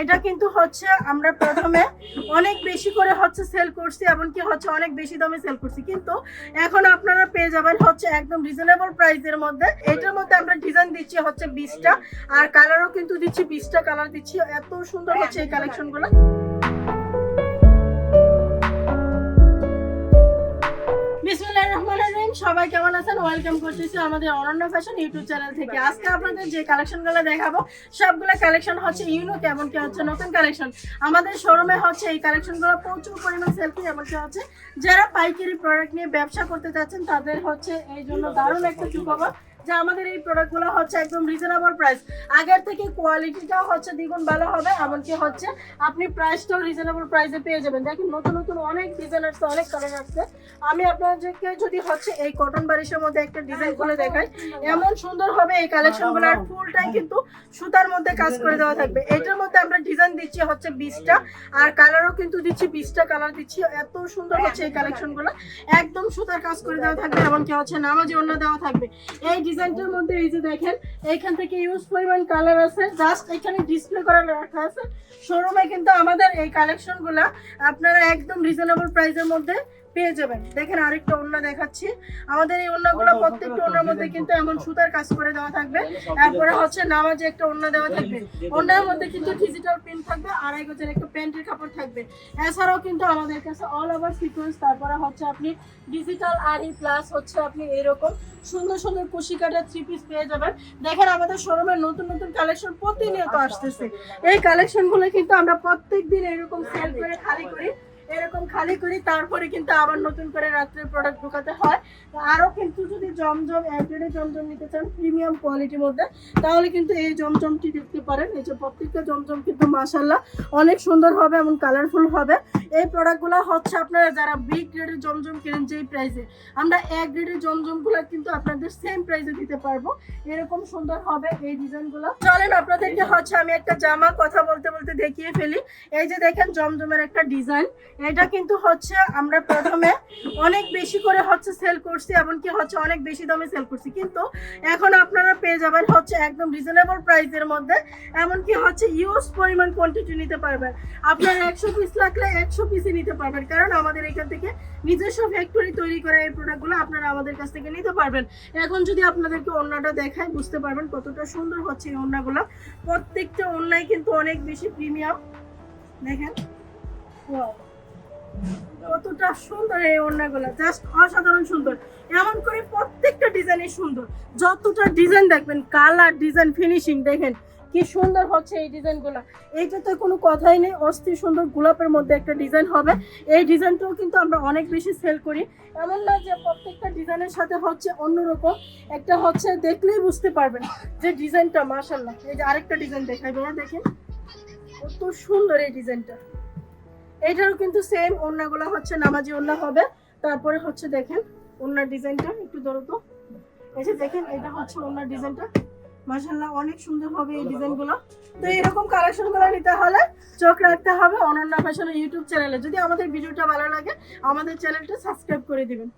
এটা কিন্তু হচ্ছে আমরা প্রথমে অনেক বেশি করে হচ্ছে সেল করছি, এমনকি হচ্ছে অনেক বেশি দামে সেল করছি। কিন্তু এখন আপনারা পেয়ে যাবেন হচ্ছে একদম রিজনেবল প্রাইসের মধ্যে। এটার মধ্যে আমরা ডিজাইন দিচ্ছি হচ্ছে বিশটা আর কালারও কিন্তু দিচ্ছি বিশটা কালার দিচ্ছি। এত সুন্দর হচ্ছে এই কালেকশনগুলো বিসমিল্লাহির রহমান রহিম, সবাই কেমন আছেন? ওয়েলকাম করতেছি আমাদের অনন্য ফ্যাশন ইউটিউব চ্যানেল থেকে। আজকে আপনাদের যে কালেকশনগুলো দেখাবো, সবগুলো কালেকশন হচ্ছে ইউনিক এমনকি হচ্ছে নতুন কালেকশন আমাদের শোরুমে হচ্ছে এই কালেকশনগুলো প্রচুর পরিমাণ সেলফি এমনকি হচ্ছে যারা পাইকারি প্রোডাক্ট নিয়ে ব্যবসা করতে চাচ্ছেন, তাদের হচ্ছে এই জন্য দারুণ একটা সুখবর। যে আমাদের এই প্রোডাক্টগুলো হচ্ছে একদম রিজনেবল প্রাইস আগের থেকে কোয়ালিটিটাও হচ্ছে দ্বিগুণ ভালো হবে, এমনকি হচ্ছে আপনি প্রাইসটাও রিজনেবল প্রাইসে পেয়ে যাবেন। দেখেন নতুন নতুন অনেক ডিজাইন আসছে অনেক কালার আসছে। আমি আপনাদেরকে যদি হচ্ছে এই কটন বারিশের মধ্যে একটা ডিজাইন খুলে দেখাই, এমন সুন্দর হবে এই কালেকশনগুলো আর ফুলটাই কিন্তু সুতার মধ্যে কাজ করে দেওয়া থাকবে। এটার মধ্যে আমরা ডিজাইন দিচ্ছি হচ্ছে বিশটা, আর কালারও কিন্তু দিচ্ছি বিশটা কালার দিচ্ছি। এত সুন্দর হচ্ছে এই কালেকশনগুলো একদম সুতার কাজ করে দেওয়া থাকবে, এমনকি হচ্ছে নামাজি অন্য দেওয়া থাকবে। এই ডিজাইনটার মধ্যে এই যে দেখেন এইখান থেকে ইউজ পরিমাণ কালার আছে। জাস্ট এখানে ডিসপ্লে করা রাখা আছে। শোরুমে কিন্তু আমাদের এই কালেকশনগুলো আপনারা একদম রিজনেবল প্রাইসের মধ্যে পেয়ে যাবেন। দেখেন আরেকটা ওড়না দেখাচ্ছি। আমাদের এই ওড়নাগুলো প্রত্যেকটা ওড়নার মধ্যে কিন্তু এমন সুতার কাজ করে দেওয়া থাকবে। তারপরে হচ্ছে নামাজে একটা ওড়না দেওয়া থাকবে। ওড়নার মধ্যে কিন্তু ডিজিটাল প্রিন্ট থাকবে আড়াই গজের একটা প্যান্টের কাপড় থাকবে। এছাড়াও কিন্তু আমাদের কাছে অল ওভার সিকোয়েন্স তারপরে হচ্ছে আপনি ডিজিটাল আরি প্লাস হচ্ছে আপনি এরকম সুন্দর সুন্দর কুশি কাটা থ্রি পিস পেয়ে যাবেন। দেখেন আমাদের শোরুমে নতুন নতুন কালেকশন প্রতিনিয়ত আসতেছে। এই কালেকশনগুলো কিন্তু আমরা প্রত্যেক দিন এরকম সেল করে খালি করি। খালি করি, তারপরে কিন্তু আবার নতুন করে রাত্রে প্রোডাক্ট ঢোকাতে হয়। তো আরও কিন্তু যদি জমজম একজনে জমজম নিতে চান প্রিমিয়াম কোয়ালিটির মধ্যে, তাহলে কিন্তু এই জমজমটি দেখতে পারেন। এই যে প্রত্যেকটা জমজম কিন্তু মাসাল্লাহ অনেক সুন্দর হবে এবং কালারফুল হবে। এই প্রোডাক্টগুলো হচ্ছে আপনারা যারা বি গ্রেডের জমজম কিনেন যেই প্রাইসে আমরা এক গ্রেডের জমজমগুলো কিন্তু আপনাদের সেম প্রাইসে দিতে পারব। এরকম সুন্দর হবে এই ডিজাইনগুলো চলেন আপনাদেরকে হচ্ছে আমি একটা জামা কথা বলতে বলতে দেখিয়ে ফেলি। এই যে দেখেন জমজমের একটা ডিজাইন এটা কিন্তু হচ্ছে আমরা প্রথমে অনেক বেশি করে হচ্ছে সেল করছি, এমনকি হচ্ছে অনেক বেশি দামে সেল করছি। কিন্তু এখন আপনারা পেয়ে যাবেন হচ্ছে একদম রিজনেবল প্রাইসের মধ্যে, এমনকি হচ্ছে ইউজ পরিমাণ কোয়ান্টিটি নিতে পারবেন। আপনার একশো পিস লাগলে একশো পিসই নিতে পারবেন। কারণ আমাদের এখান থেকে নিজস্ব ফ্যাক্টরি তৈরি করা এই প্রোডাক্টগুলো আপনারা আমাদের কাছ থেকে নিতে পারবেন। এখন যদি আপনাদেরকে ওড়নাটা দেখায়, বুঝতে পারবেন কতটা সুন্দর হচ্ছে এই ওড়নাগুলো। প্রত্যেকটা ওড়নাই কিন্তু অনেক বেশি প্রিমিয়াম দেখেন. কতটা সুন্দর এই ওড়নাগুলো। জাস্ট অসাধারণ সুন্দর। এমন করে প্রত্যেকটা ডিজাইনই সুন্দর। যতটা ডিজাইন দেখবেন কালার ডিজাইন ফিনিশিং দেখেন। কি সুন্দর হচ্ছে এই ডিজাইনগুলো। এইটা তো কোনো কথাই নেই, অস্থির সুন্দর গোলাপের মধ্যে একটা ডিজাইন হবে। এই ডিজাইনটাও কিন্তু আমরা অনেক বেশি সেল করি। এমন না যে প্রত্যেকটা ডিজাইনের সাথে হচ্ছে অন্যরকম, একটা হচ্ছে দেখলেই বুঝতে পারবেন যে ডিজাইনটা মাশাল্লাহ এই যে আরেকটা ডিজাইন দেখাই, ভাইয়া দেখেন। কত সুন্দর এই ডিজাইনটা। এইটারও কিন্তু সেম ওড়নাগুলো হচ্ছে নামাজি ওড়না হবে। তারপরে হচ্ছে দেখেন, ওড়নার ডিজাইনটা, একটু ধরো তো। এই যে দেখেন, এটা হচ্ছে ওড়নার ডিজাইনটা। মাশাল্লাহ অনেক সুন্দর হবে এই ডিজাইনগুলো তো এরকম কালেকশনগুলো নিতে হলে চোখ রাখতে হবে অনন্যা ফ্যাশনের ইউটিউব চ্যানেলে। যদি আমাদের ভিডিওটা ভালো লাগে আমাদের চ্যানেলটা সাবস্ক্রাইব করে দিবেন।